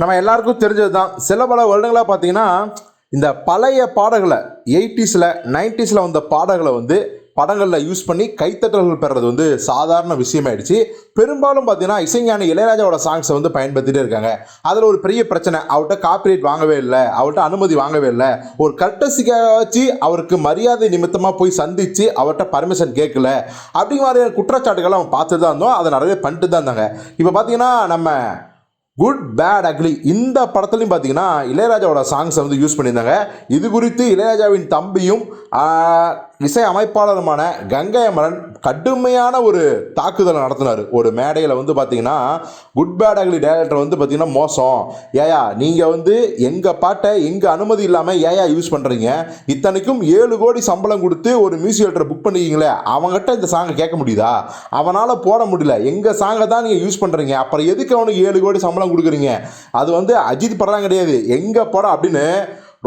நம்ம எல்லாருக்கும் தெரிஞ்சது தான் சில பல வருடங்களாக பார்த்தீங்கன்னா இந்த பழைய பாடல்களை எயிட்டிஸில் நைன்டிஸில் வந்த பாடல்களை வந்து படங்களில் யூஸ் பண்ணி கைத்தட்டல்கள் பெறுறது வந்து சாதாரண விஷயமாயிடுச்சு. பெரும்பாலும் பார்த்தீங்கன்னா இசைஞானி இளையராஜாவோட சாங்ஸை வந்து பயன்படுத்திட்டே இருக்காங்க. அதில் ஒரு பெரிய பிரச்சனை அவர்கிட்ட காப்பிரைட் வாங்கவே இல்லை அவர்கிட்ட அனுமதி வாங்கவே இல்லை. ஒரு கர்டசிக்காக வச்சு அவருக்கு மரியாதை நிமித்தமாக போய் சந்தித்து அவர்கிட்ட பர்மிஷன் கேட்கல அப்படிங்கிற மாதிரியான குற்றச்சாட்டுகளை அவன் பார்த்துட்டு தான் இருந்தோம். அதை நிறைய பண்ணிட்டு தான் இருந்தாங்க. இப்போ பார்த்தீங்கன்னா நம்ம குட் பேட் அக்லி இந்த படத்துலையும் பார்த்தீங்கன்னா இளையராஜாவோட சாங்ஸை வந்து யூஸ் பண்ணியிருந்தாங்க. இது குறித்து இளையராஜாவின் தம்பியும் இசை அமைப்பாளருமான கங்கை அமரன் கடுமையான ஒரு தாக்குதலை நடத்தினார். ஒரு மேடையில் வந்து பார்த்தீங்கன்னா குட் பேட் அக்லி டேரக்டர் வந்து பார்த்தீங்கன்னா மோசம். ஏயா நீங்கள் வந்து எங்கள் பாட்டை எங்கள் அனுமதி இல்லாமல் ஏயா யூஸ் பண்ணுறீங்க இத்தனைக்கும் ஏழு கோடி சம்பளம் கொடுத்து ஒரு மியூசிக் புக் பண்ணிக்கிங்களே அவங்ககிட்ட இந்த சாங்கை கேட்க முடியுதா? அவனால் போட முடியல. எங்கள் சாங்கை தான் நீங்கள் யூஸ் பண்ணுறீங்க அப்புறம் எதுக்கு அவனுக்கு ஏழு கோடி சம்பளம் கொடுக்குறீங்க? அது வந்து அஜித் படம் கிடையாது. எங்கள் படம் அப்படின்னு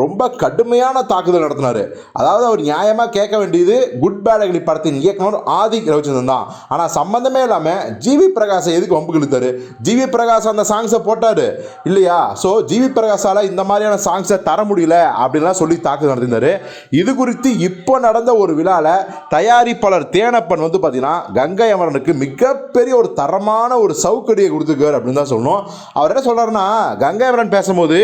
ரொம்ப கடுமையான தாக்குதல் நடத்தினார். அதாவது அவர் நியாயமாக கேட்க வேண்டியது குட் பேட் படத்தின் இயக்குனர் ஆதி ரவிச்சந்திரன் தான். ஆனால் சம்மந்தமே இல்லாமல் ஜிவி பிரகாஷை எதுக்கு வம்பு இழுத்தாரு ஜிவி பிரகாஷ் அந்த சாங்ஸை போட்டார். இல்லையா? ஸோ ஜிவி பிரகாஷால் இந்த மாதிரியான சாங்ஸை தர முடியல அப்படின்லாம் சொல்லி தாக்குதல் நடத்தினார் இது குறித்து இப்போ நடந்த ஒரு விழாவில் தயாரிப்பாளர் தேனப்பன் வந்து பார்த்தீங்கன்னா கங்கை அமரனுக்கு மிகப்பெரிய ஒரு தரமான ஒரு சவுக்கடியை கொடுத்துருக்காரு அப்படின்னு தான் சொல்லணும். அவர் என்ன சொல்கிறாருன்னா கங்கை அமரன் பேசும்போது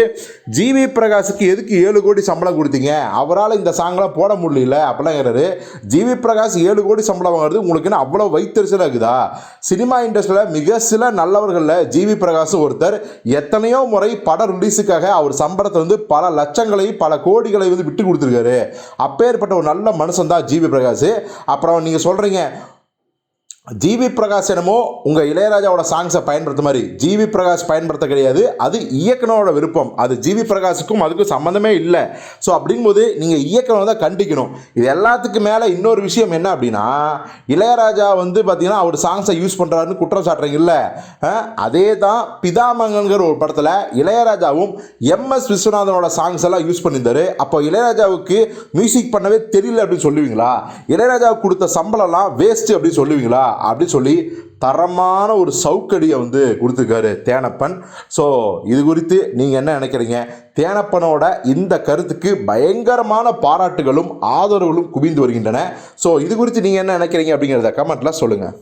ஜிவி பிரகாஷுக்கு எதுக்கு ஏழு கோடி சம்பளம் கொடுத்தீங்க. அவரால் இந்த சாங்கெலாம் போட முடியல. அப்படிலாங்கிறாரு ஜிவி பிரகாஷ் ஏழு கோடி சம்பளம் வாங்குறது உங்களுக்கு என்ன அவ்வளோ வைத்தறிச்சலாக இருக்குதா? சினிமா இண்டஸ்ட்ரியில் மிக சில நல்லவர்களில் ஜிவி பிரகாஷ் ஒருத்தர் எத்தனையோ முறை பட ரிலீஸுக்காக அவர் சம்பளத்தை வந்து பல லட்சங்களை பல கோடிகளை வந்து விட்டு கொடுத்துருக்காரு. அப்பேற்பட்ட ஒரு நல்ல மனுஷன் தான் ஜிவி பிரகாஷ். அப்புறம் நீங்கள் சொல்கிறீங்க ஜிவி பிரகாஷ் என்னமோ உங்கள் இளையராஜாவோட சாங்ஸை பயன்படுத்த மாதிரி. ஜிவி பிரகாஷ் பயன்படுத்த கிடையாது. அது இயக்குனரோட விருப்பம். அது ஜிவி பிரகாஷுக்கும் அதுக்கும் சம்மந்தமே இல்லை. ஸோ அப்படிங்கும்போது நீங்கள் இயக்குனர் தான் கண்டிக்கணும். இது எல்லாத்துக்கும் மேலே இன்னொரு விஷயம் என்ன அப்படின்னா இளையராஜா வந்து பார்த்தீங்கன்னா அவர் சாங்ஸை யூஸ் பண்ணுறாருன்னு குற்றம் சாட்டுறீங்கல்ல அதே தான் பிதாமங்கன்கிற ஒரு படத்தில் இளையராஜாவும் எம்எஸ் விஸ்வநாதனோட சாங்ஸ் எல்லாம் யூஸ் பண்ணியிருந்தாரு. அப்போ இளையராஜாவுக்கு மியூசிக் பண்ணவே தெரியல அப்படின்னு சொல்லுவீங்களா? இளையராஜாவுக்கு கொடுத்த சம்பளம்லாம் வேஸ்ட்டு அப்படின்னு சொல்லுவீங்களா? அப்படி சொல்லி தரமான ஒரு சவுக்கடியை வந்து கொடுத்துருக்காரு தேனப்பன். ஸோ இது குறித்து நீங்கள் என்ன நினைக்கிறீங்க? தேனப்பனோட இந்த கருத்துக்கு பயங்கரமான பாராட்டுகளும் ஆதரவுகளும் குவிந்து வருகின்றன. ஸோ இது குறித்து நீங்கள் என்ன நினைக்கிறீங்க அப்படிங்கிறத கமெண்ட்டில் சொல்லுங்கள்